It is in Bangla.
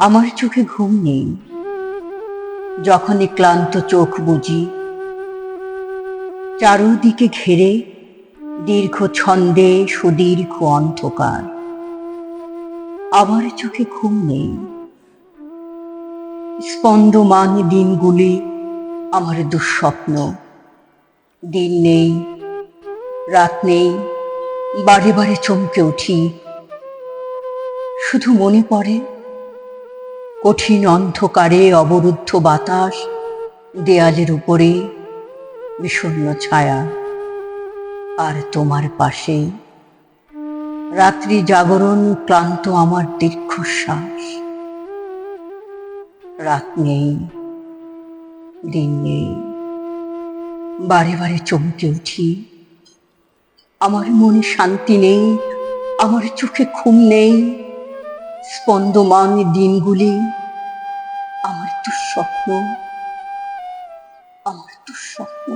আমার চোখে ঘুম নেই। যখনই ক্লান্ত চোখ বুঝি চারুদিকে ঘেরে দীর্ঘ ছন্দে সুদীর্ঘ অন্ধকার। আমার চোখে ঘুম নেই। স্পন্দমান দিনগুলি আমার দুঃস্বপ্ন। দিন নেই, রাত নেই, বারে বারে চমকে উঠি। শুধু মনে পড়ে কঠিন অন্ধকারে অবরুদ্ধ বাতাস দেয়ালের উপরে বিষণ্ণ ছায়া। আর তোমার পাশে রাত্রি জাগরণ ক্লান্ত আমার দীর্ঘশ্বাস। রাত নেই, দিন নেই, বারে বারে চমকে উঠি। আমার মনে শান্তি নেই, আমার চোখে ঘুম নেই। স্পন্দমান দিনগুলি দুঃস্বপ্ন আমার দুঃস্বপ্ন